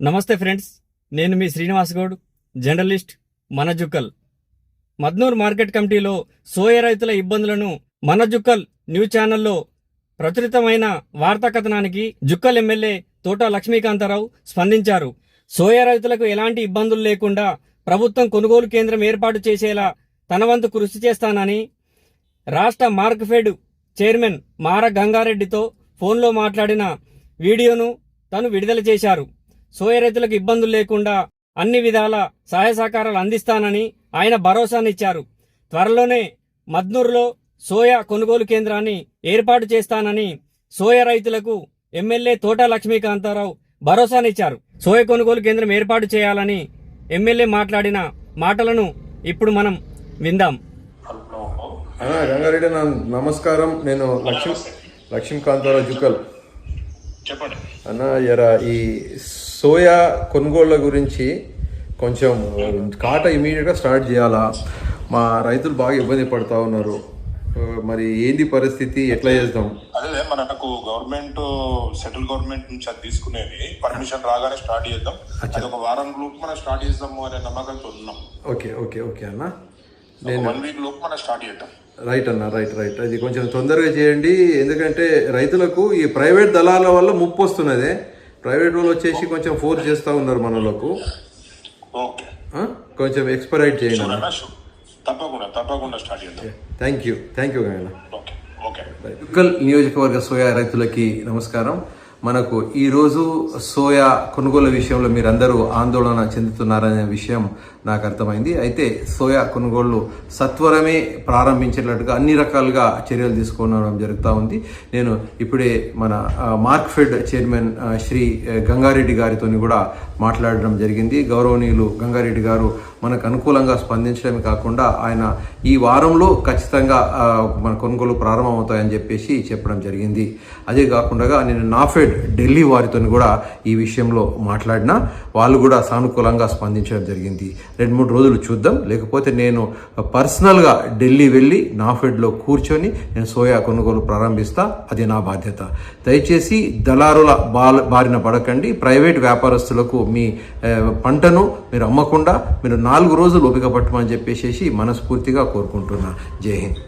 నమస్తే ఫ్రెండ్స్ నేను మీ శ్రీనివాస్ గౌడ్ జర్నలిస్ట్ మనజుక్కల్ మద్నూర్ మార్కెట్ కమిటీలో సోయ రైతుల ఇబ్బందులను మనజుక్కల్ న్యూస్ ఛానల్లో ప్రచురితమైన వార్తా కథనానికి జుక్కల్ ఎమ్మెల్యే తోట లక్ష్మీకాంతారావు స్పందించారు. సోయ రైతులకు ఎలాంటి ఇబ్బందులు లేకుండా ప్రభుత్వం కొనుగోలు కేంద్రం ఏర్పాటు చేసేలా తన వంతు కృషి చేస్తానని రాష్ట్ర మార్క్ఫెడ్ చైర్మన్ మార గంగారెడ్డితో ఫోన్లో మాట్లాడిన వీడియోను తను విడుదల చేశారు. సోయ రైతులకు ఇబ్బందులు లేకుండా అన్ని విధాల సహాయ సహకారాలు అందిస్తానని ఆయన భరోసానిచ్చారు. త్వరలోనే మద్నూరులో సోయా కొనుగోలు కేంద్రాన్ని ఏర్పాటు చేస్తానని సోయ రైతులకు ఎమ్మెల్యే తోట లక్ష్మీకాంతారావు భరోసానిచ్చారు. సోయ కొనుగోలు కేంద్రం ఏర్పాటు చేయాలని ఎమ్మెల్యే మాట్లాడిన మాటలను ఇప్పుడు మనం విందాం. రంగారెడ్డి నమస్కారం. నేను లక్ష్మీ లక్ష్మీకాంతారావు జుకల్. చెప్పండి. అన్న ఎరా ఈ సోయా కొనుగోళ్ళ గురించి కొంచెం కాట ఇమీడియట్గా స్టార్ట్ చేయాలా? మా రైతులు బాగా ఇబ్బంది పడుతూ ఉన్నారు. మరి ఏంది పరిస్థితి? ఎట్లా చేద్దాం? అదే మనకు గవర్నమెంట్ సెంట్రల్ గవర్నమెంట్ నుంచి అది తీసుకునేది. పర్మిషన్ రాగానే స్టార్ట్ చేద్దాం. అది ఒక వారం లోపు మనం స్టార్ట్ చేద్దాము అనే నమ్మకంతో ఉన్నాం. ఓకే ఓకే ఓకే అన్న. వన్ వీక్ లోపు మనం స్టార్ట్ చేద్దాం. రైట్ అన్న రైట్ రైట్ అది కొంచెం తొందరగా చేయండి. ఎందుకంటే రైతులకు ఈ ప్రైవేట్ దళాల వల్ల ముప్పు వస్తున్నది. ప్రైవేట్ వాళ్ళు వచ్చేసి కొంచెం ఫోర్స్ చేస్తూ ఉన్నారు మనలకు? కొంచెం ఎక్స్పరైట్ చేయండి తప్పకుండా తప్పకుండా start thank you thank you గాయన నియోజకవర్గ సోయా రైతులకి నమస్కారం. మనకు ఈరోజు సోయా కొనుగోలు విషయంలో మీరందరూ ఆందోళన చెందుతున్నారనే విషయం నాకు అర్థమైంది. అయితే సోయా కొనుగోళ్ళు సత్వరమే ప్రారంభించేటట్టుగా అన్ని రకాలుగా చర్యలు తీసుకోవడం జరుగుతూ ఉంది. నేను ఇప్పుడే మన మార్క్ఫెడ్ చైర్మన్ శ్రీ గంగారెడ్డి గారితో కూడా మాట్లాడడం జరిగింది. గౌరవనీయులు గంగారెడ్డి గారు మనకు అనుకూలంగా స్పందించడమే కాకుండా ఆయన ఈ వారంలో ఖచ్చితంగా మన కొనుగోలు ప్రారంభమవుతాయని చెప్పేసి చెప్పడం జరిగింది. అదే కాకుండా నేను నాఫెడ్ ఢిల్లీ వారితో కూడా ఈ విషయంలో మాట్లాడినా వాళ్ళు కూడా సానుకూలంగా స్పందించడం జరిగింది. రెండు మూడు రోజులు చూద్దాం. లేకపోతే నేను పర్సనల్గా ఢిల్లీ వెళ్ళి నాఫెడ్లో కూర్చొని నేను సోయా కొనుగోలు ప్రారంభిస్తా. అది నా బాధ్యత. దయచేసి దళారుల బాల బారిన పడకండి. ప్రైవేట్ వ్యాపారస్తులకు మీ పంటను మీరు అమ్మకుండా మీరు నాలుగు రోజులు ఓపిక పట్టమని చెప్పేసి మనస్ఫూర్తిగా కోరుకుంటున్నా. జై హింద్.